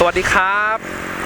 สวัสดีครับ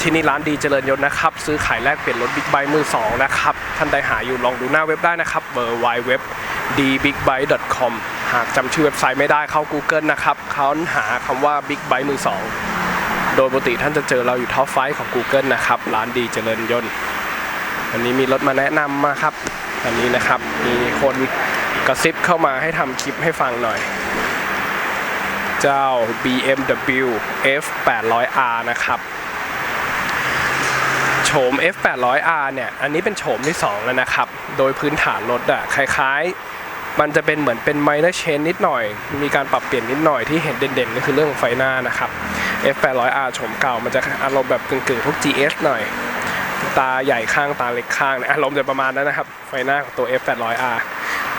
ที่นี่ร้านดีเจริญยนต์นะครับ ซื้อขายแลกเปลี่ยนรถบิ๊กไบค์มือสองนะครับ ท่านใดหาอยู่ลองดูหน้าเว็บได้นะครับเบอร์ y w e b dbigbike.com หากจำชื่อเว็บไซต์ไม่ได้เข้า Google นะครับค้นหาคำว่า Big Bike มือสองโดยปกติท่านจะเจอเราอยู่ท็อปไฟของ Google นะครับ ร้านดีเจริญยนต์วันนี้มีรถมาแนะนำมาครับอันนี้นะครับมีคนกระซิบเข้ามาให้ทำคลิปให้ฟังหน่อย เจ้า BMW F800R นะครับ โฉม F800R เนี่ย อันนี้เป็นโฉมที่ 2 แล้วนะครับ โดยพื้นฐานรถอะคล้ายๆ มันจะเป็นเหมือนเป็น minor change นิดหน่อย มีการปรับเปลี่ยนนิดหน่อยที่เห็นเด่นๆ ก็คือเรื่องไฟหน้านะครับ F800R โฉมเก่า มันจะอารมณ์แบบกึ่งๆพวก GS หน่อย ตาใหญ่ข้างตาเล็กข้างอารมณ์จะประมาณนั้นนะครับ ไฟหน้าของตัว F800R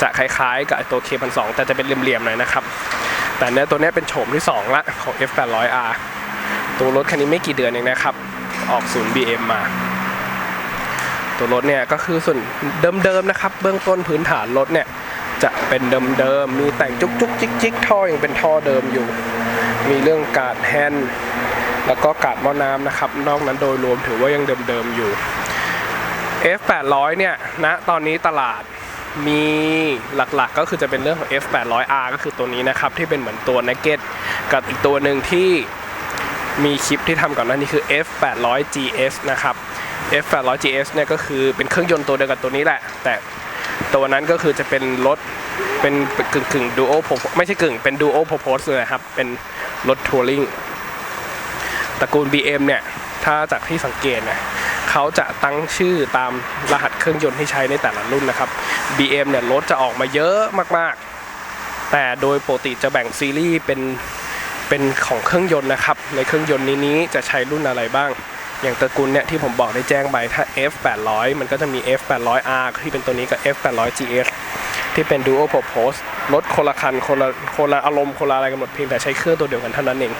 จะคล้ายๆ กับตัว K1200 แต่จะเป็นเหลี่ยมๆหน่อยนะครับ แต่เนี้ยตัวเนี้ยเป็นโฉมที่ 2 ละของ F800R ตัวรถคันนี้ไม่กี่เดือนเองนะครับ ออกศูนย์ BM มา ตัวรถเนี่ยก็คือส่วนเดิมๆนะครับ เบื้องต้นพื้นฐานรถเนี่ยจะเป็นเดิมๆ มีแต่งจุกจุกจิกจิกท่อยังเป็นท่อเดิมอยู่ มีเรื่องกาดแฮนด์แล้วก็กาดหม้อน้ำนะครับ นอกนั้นโดยรวมถือว่ายังเดิมๆอยู่ F800 เนี่ยณตอนนี้ตลาด มีหลักๆก็คือจะเป็นเรื่องของ F800R ก็คือตัวนี้นะครับ ที่เป็นเหมือนตัว Naked กับอีกตัวหนึ่งที่มีคลิปที่ทำก่อนหน้านี้คือ F800GS นะครับ F800GS เนี่ยก็คือเป็นเครื่องยนต์ตัวเดียวกับตัวนี้แหละ แต่ตัวนั้นก็คือจะเป็นรถเป็นกึ่งกึ่งดูโอไม่ใช่กึ่งเป็นดูโอโพโพสเลยครับ เป็นรถทัวริงตระกูล BM เนี่ย ถ้าจากที่สังเกตเนี่ย เขาจะตั้งชื่อตามรหัสเครื่องยนต์ที่ใช้ในแต่ละรุ่นนะครับ BM เนี่ยรถจะออกมาเยอะมากๆ แต่โดยปกติจะแบ่งซีรีส์เป็นเป็นของเครื่องยนต์นะครับ ในเครื่องยนต์นี้นี้จะใช้รุ่นอะไรบ้าง อย่างตระกูลเนี่ยที่ผมบอกได้แจ้งไปถ้า F800 มันก็จะมี F800R ที่เป็นตัวนี้กับ F800GS ที่เป็น Duo Purpose รถคนละคันคนละคนละอารมณ์คนละอะไรกันหมดเพียงแต่ใช้เครื่องตัวเดียวกันเท่านั้นเอง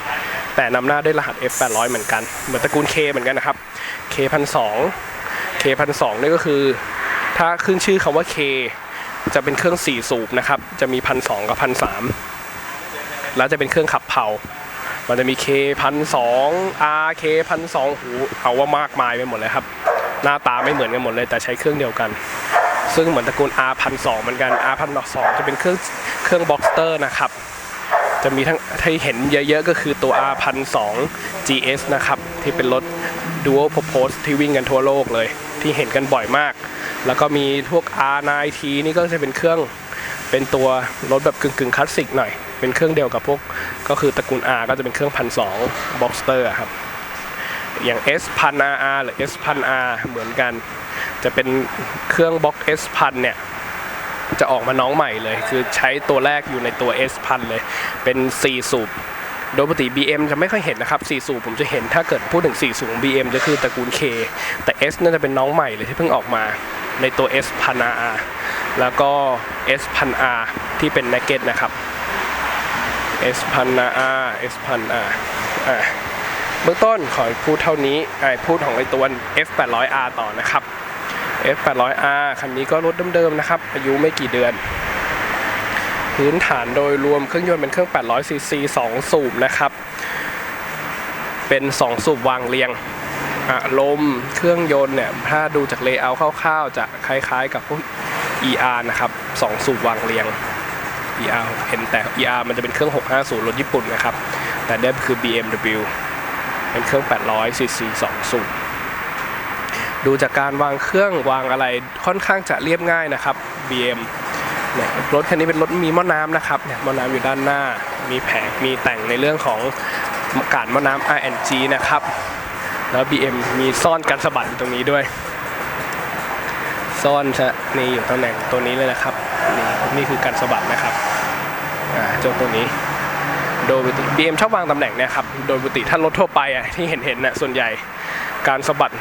แต่นำหน้าด้วยรหัส F800 เหมือนกัน เหมือนตระกูล K เหมือนกันนะครับ K พันสอง K พันสองนี่ก็คือ ถ้าขึ้นชื่อคำว่า K จะเป็นเครื่อง 4 สูบนะครับ จะมีพันสกับพันสแล้วจะเป็นเครื่องขับเผามันจะมี K พันสอง R K พันสองหูเอาว่ามากมายไปหมดเลยครับ หน้าตาไม่เหมือนกันหมดเลยแต่ใช้เครื่องเดียวกัน ซึ่งเหมือนตระกูล R พันสองเหมือนกัน R พันสองจะเป็นเครื่องเครื่องบ็อกสเตอร์นะครับ จะมีทั้งที่เห็นเยอะๆ ก็คือตัว R 1 2 GS นะครับ ที่เป็นรถ Dual Purpose ที่วิ่งกันทั่วโลกเลย ที่เห็นกันบ่อยมาก แล้วก็มีพวก R9T นี่ก็จะเป็นเครื่องเป็นตัวรถแบบกึ่งๆคลาสสิกหน่อย เป็นเครื่องเดียวกับพวกก็คือตระกูล R ก็จะเป็นเครื่องพันสอง Boxster อะครับ อย่าง S พัน RR หรือ S พัน R เหมือนกัน จะเป็นเครื่อง Box S พันเนี่ยจะออกมาน้องใหม่เลย คือใช้ตัวแรกอยู่ในตัว S พันเลย เป็น 4 สูบ โดยปกติ BM จะไม่ค่อยเห็นนะครับ 4 สูบผมจะเห็นถ้าเกิดพูดถึง 4 สูบของ BM จะคือตระกูล K แต่ S น่าจะเป็นน้องใหม่เลยที่เพิ่งออกมาในตัว S พัน R แล้วก็ S พัน R ที่เป็น Naked นะครับ S พัน R S พัน R อ่าเบื้องต้นขอพูดเท่านี้ไอพูดของไอตัว F800R ต่อนะครับ F800R คันนี้ก็รถเดิมๆนะครับ อายุไม่กี่เดือน พื้นฐานโดยรวมเครื่องยนต์เป็นเครื่อง 800 cc 2 สูบนะครับ เป็น 2 สูบวางเรียงอารมเครื่องยนต์เนี่ยถ้าดูจากเลเยอร์คร่าวๆ จะคล้ายๆกับพวก ER นะครับ 2 สูบวางเรียง ER เห็นแต่ ER มันจะเป็นเครื่อง 650 รถญี่ปุ่นนะครับ แต่เดิมคือ BMW เป็นเครื่อง 800 cc 2 สูบ ดูจากการวางเครื่องวางอะไรค่อนข้างจะเรียบง่ายนะครับ BM เนี่ยรถคันนี้เป็นรถมีหม้อน้ำนะครับเนี่ยหม้อน้ำอยู่ด้านหน้า มีแผงมีแต่งในเรื่องของการหม้อน้ำ RNG นะครับ แล้ว BM มีซ่อนกันสะบัดตรงนี้ด้วย ซ่อนจะนี่อยู่ตำแหน่งตัวนี้เลยนะครับ นี่นี่คือการสะบัดนะครับอ่าเจ้าตัวนี้โดยปกติ BM ชอบวางตำแหน่งเนี่ยครับ โดยปกติถ้ารถทั่วไปอะที่เห็นเห็นน่ะส่วนใหญ่การสะบัด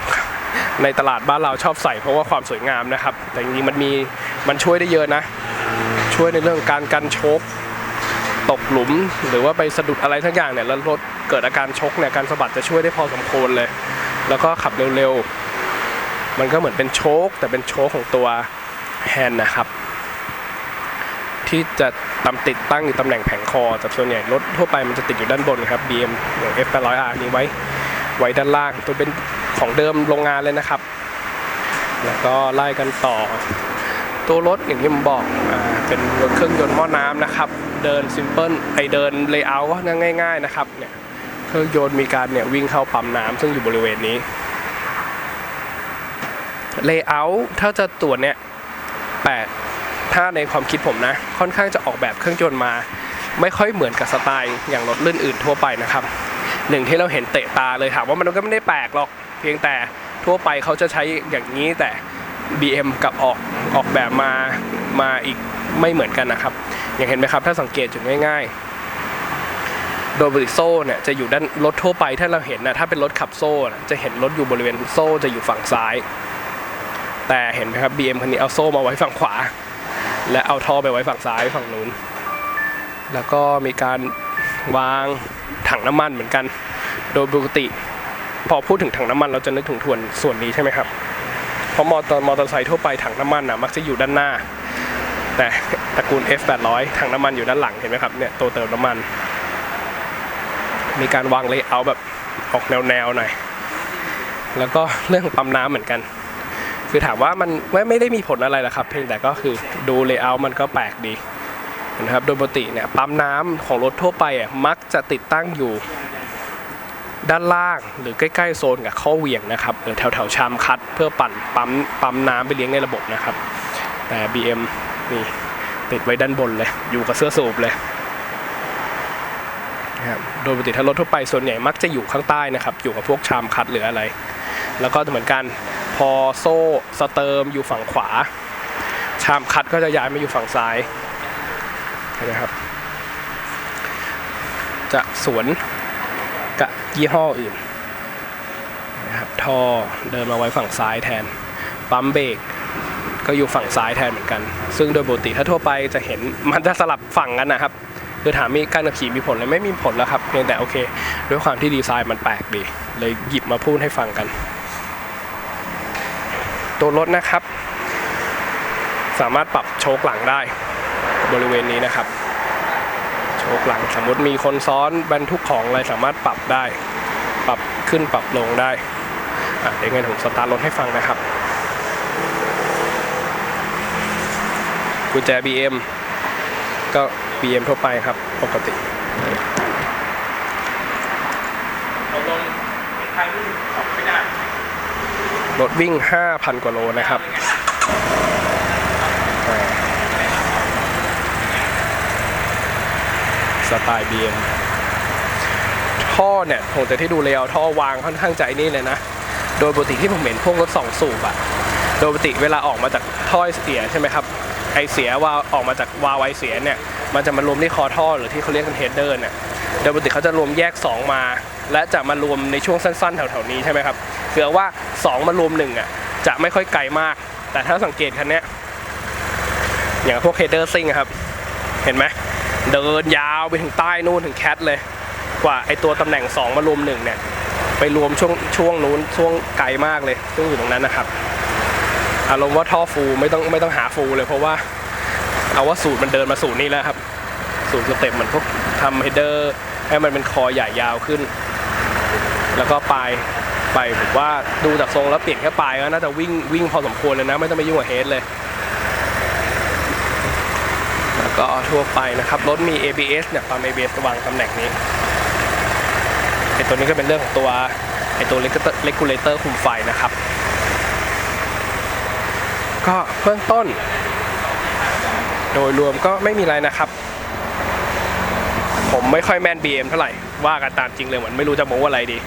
ในตลาดบ้านเราชอบใส่เพราะว่าความสวยงามนะครับ แต่จริงๆมันมีมันช่วยได้เยอะนะ ช่วยในเรื่องการกันชก ตกหลุมหรือว่าไปสะดุดอะไรทั้งอย่างเนี่ยแล้วรถเกิดอาการชกเนี่ยการสะบัดจะช่วยได้พอสมควรเลย แล้วก็ขับเร็วๆ มันก็เหมือนเป็นโชคแต่เป็นโชคของตัวแฮนด์นะครับ ที่จะตำติดตั้งอยู่ตำแหน่งแผงคอแต่ส่วนใหญ่รถทั่วไปมันจะติดอยู่ด้านบนครับ BM อย่าง F800R นี้ไว้ไว้ด้านล่าง ตัวเป็น ของเดิมโรงงานเลยนะครับ แล้วก็ไล่กันต่อ ตัวรถอย่างที่ผมบอกอเป็นรถเครื่องยนต์หม้อน้ำนะครับ เดินซิมเพิลไอเดินเลเยอร์ก็ง่าย ๆนะครับเนี่ยเครื่องยนต์มีการเนี่ยวิ่งเข้าปั๊มน้ำซึ่งอยู่บริเวณนี้เลเยอร์ถ้าจะตรวจเนี่ยแปลกถ้าในความคิดผมนะ ค่อนข้างจะออกแบบเครื่องยนต์มา ไม่ค่อยเหมือนกับสไตล์อย่างรถรุ่นอื่นทั่วไปนะครับหนึ่งที่เราเห็นเตะตาเลยถามว่ามันก็ไม่ได้แปลกหรอก เพียงแต่ทั่วไปเขาจะใช้อย่างนี้แต่ BM กับออกออกแบบมามาอีกไม่เหมือนกันนะครับ อย่างเห็นไหมครับถ้าสังเกตจุดง่ายๆ โดยบริโซ่เนี่ยจะอยู่ด้านรถทั่วไปถ้าเราเห็นนะถ้าเป็นรถขับโซ่จะเห็นรถอยู่บริเวณโซ่จะอยู่ฝั่งซ้าย แต่เห็นไหมครับ BM คันนี้เอาโซ่มาไว้ฝั่งขวา และเอาท่อไปไว้ฝั่งซ้ายฝั่งนู้น แล้วก็มีการวางถังน้ำมันเหมือนกัน โดยปกติ พอพูดถึงถังน้ำมันเราจะนึกถึงทวนส่วนนี้ใช่ไหมครับ เพราะมอเตอร์มอเตอร์ไซค์ทั่วไปถังน้ำมันนะมักจะอยู่ด้านหน้า แต่ตระกูล F800 ถังน้ำมันอยู่ด้านหลังเห็นไหมครับเนี่ยตัวเติมน้ำมัน มีการวางเลเยอร์แบบออกแนวๆหน่อยแล้วก็เรื่องปั๊มน้ำเหมือนกัน คือถามว่ามันไม่ไม่ได้มีผลอะไรหรอกครับ เพียงแต่ก็คือดูเลเยอร์มันก็แปลกดีนะครับโดยปกติเนี่ยปั๊มน้ำของรถทั่วไปอะมักจะติดตั้งอยู่ ด้านล่างหรือใกล้ๆโซนกับข้อเหวี่ยงนะครับหรือแถวๆชามคัดเพื่อปั่นปั๊มปั๊มน้ำไปเลี้ยงในระบบนะครับ แต่ BM นี่ติดไว้ด้านบนเลย อยู่กับเสื้อสูบเลยนะครับโดยปกติถ้ารถทั่วไปส่วนใหญ่มักจะอยู่ข้างใต้นะครับ อยู่กับพวกชามคัดหรืออะไร แล้วก็เหมือนกันพอโซ่สเติมอยู่ฝั่งขวา ชามคัดก็จะย้ายมาอยู่ฝั่งซ้ายนะครับ จะสวน ยี่ห้ออื่นนะครับท่อเดินมาไว้ฝั่งซ้ายแทน ปั๊มเบรกก็อยู่ฝั่งซ้ายแทนเหมือนกัน ซึ่งโดยปกติถ้าทั่วไปจะเห็นมันจะสลับฝั่งกันนะครับคือถามมีการขับขี่มีผลเลยไม่มีผลแล้วครับเพียงแต่โอเค ด้วยความที่ดีไซน์มันแปลกดี เลยหยิบมาพูดให้ฟังกัน ตัวรถนะครับ สามารถปรับโชคหลังได้บริเวณนี้นะครับ ชคหลัง สมมติมีคนซ้อนบรรทุกของอะไรสามารถปรับได้ ปรับขึ้นปรับลงได้อะเดี๋ยวงั้นผมสตาร์ทรถให้ฟังนะครับกุญแจ BM ก็ BM ทั่วไปครับปกติรถวิ่ง 5,000 กว่าโลนะครับอ่า สไตล์ BM ท่อเนี่ยผมจะที่ดูเลยเอาท่อวางค่อนข้างใจนี่เลยนะ โดยปกติที่ผมเห็นพวกรถสองสูบอะโดยปกติเวลาออกมาจากท่อเสียใช่ไหมครับไอเสียวาออกมาจากวาล์วไอเสียเนี่ยมันจะมารวมที่คอท่อหรือที่เขาเรียกกันเฮดเดอร์เนี่ยโดยปกติเขาจะรวมแยก 2 มา และจะมารวมในช่วงสั้นๆแถวๆนี้ใช่ไหมครับคือว่า 2 มารวม1อะจะไม่ค่อยไกลมาก แต่ถ้าสังเกตคันนี้อย่างพวกเฮดเดอร์ซิงครับ เห็นไหม เดินยาวไปถึงใต้นู่นถึงแคทเลย กว่าไอตัวตำแหน่ง 2 มารวมหนึ่งเนี่ย ไปรวมช่วงช่วงนู้นช่วงไกลมากเลย ซึ่งอยู่ตรงนั้นนะครับอารมณ์ว่าท่อฟูไม่ต้องไม่ต้องหาฟูเลยเพราะว่าเอาว่าสูตรมันเดินมาสูตรนี้แล้วครับ สูตรสเต็ปมือนพวกทำเฮดเดอร์ให้มันเป็นคอใหญ่ยาวขึ้น แล้วก็ปลายไปผมว่าดูจากทรงแล้วเปลี่ยนแค่ปลายก็น่าจะวิ่งวิ่งพอสมควรเลยนะ ไม่ต้องไปยุ่งกับเฮดเลย ก็ทั่วไปนะครับ รถมี ABS เนี่ยปั๊ม ABS วางตำแหน่งนี้ไอตัวนี้ก็เป็นเรื่องของตัวไอตัว regulator คุมไฟนะครับ ก็เบื้องต้น โดยรวมก็ไม่มีอะไรนะครับ ผมไม่ค่อยแม่น BM เท่าไหร่ ว่ากันตามจริงเลยเหมือนไม่รู้จะโม้อะไรดี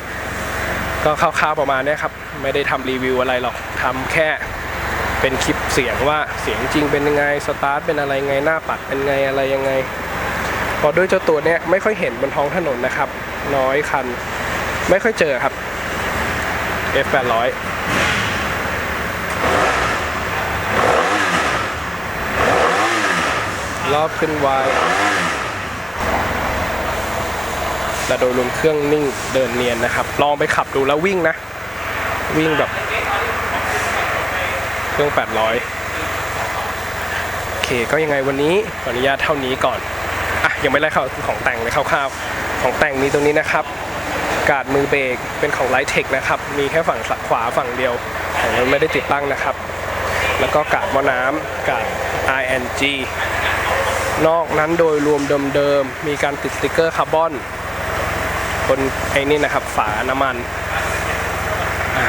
ก็คร่าวๆประมาณนี้ครับ ไม่ได้ทำรีวิวอะไรหรอกทำแค่เป็นคลิป สียงว่าเสียงจริงเป็นยังไงสตาร์ทเป็นอะไรไงหน้าปัดเป็นไงอะไรยังไงพอด้วยเจ้าตัวเนี้ยไม่ค่อยเห็นบนท้องถนนนะครับ น้อยคัน ไม่ค่อยเจอครับ F800 รอบขึ้นไวแต่โดยรวมเครื่องนิ่งเดินเนียนนะครับ ลองไปขับดูแล้ววิ่งนะ วิ่งแบบ รื่อง 800 โอเคก็ยังไงวันนี้ขออนุญาตเท่านี้ก่อน อะ ยังไม่ไล่เข้าของแต่งเลยคร่าวๆ ของแต่งมีตรงนี้นะครับ การ์ดมือเบรกเป็นของไลท์เทคนะครับ มีแค่ฝั่งขวาฝั่งเดียวของรถไม่ได้ติดตั้งนะครับ แล้วก็กาดหม้อน้ำกาด ING นอกนั้นโดยรวมเดิมๆ มีการติดสติกเกอร์คาร์บอนบนไอ้นี่นะครับ ฝาน้ำมันอะ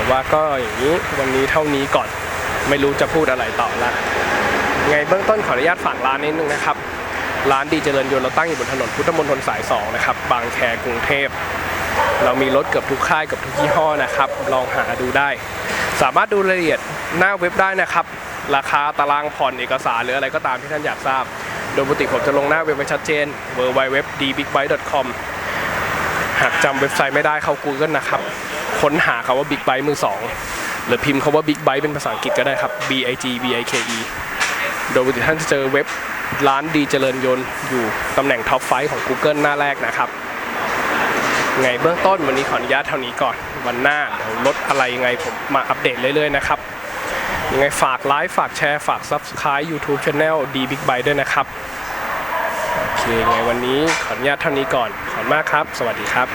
แต่ว่าก็อย่างนี้วันนี้เท่านี้ก่อนไม่รู้จะพูดอะไรต่อละไงเบื้องต้นขออนุญาตฝากร้านนิดนึงนะครับ ร้านดีเจริญยนต์เราตั้งอยู่บนถนนพุทธมณฑลสาย 2 นะครับ บางแคกรุงเทพ เรามีรถเกือบทุกค่ายเกือบทุกยี่ห้อนะครับ ลองหาดูได้ สามารถดูรายละเอียดหน้าเว็บได้นะครับ ราคาตารางผ่อนเอกสารหรืออะไรก็ตามที่ท่านอยากทราบ โดยปกติผมจะลงหน้าเว็บไว้ชัดเจน www.dbigbike.com หากจำเว็บไซต์ไม่ได้เข้า Google นะครับ ค้นหาคาว่า Big Bike มือ2หรือพิมพ์คาว่า Big Bike เป็นภาษาอังกฤษก็ได้ครับ B I G B I K E โดยท่านจะเจอเว็บร้านดีเจริญยนต์อยู่ตำแหน่งท็อปไฟของ Google หน้าแรกนะครับ ไงเบื้องต้นวันนี้ขออนุญาตเท่านี้ก่อน วันหน้าเดี๋ยวลดอะไรยังไงผมมาอัปเดตเรื่อยๆนะครับ ยังไงฝากไลค์ฝากแชร์ฝาก Subscribe YouTube Channel D Big Bike ด้วยนะครับ โอเคไงวันนี้ขออนุญาตเท่านี้ก่อน ขอบคุณมากครับ สวัสดีครับ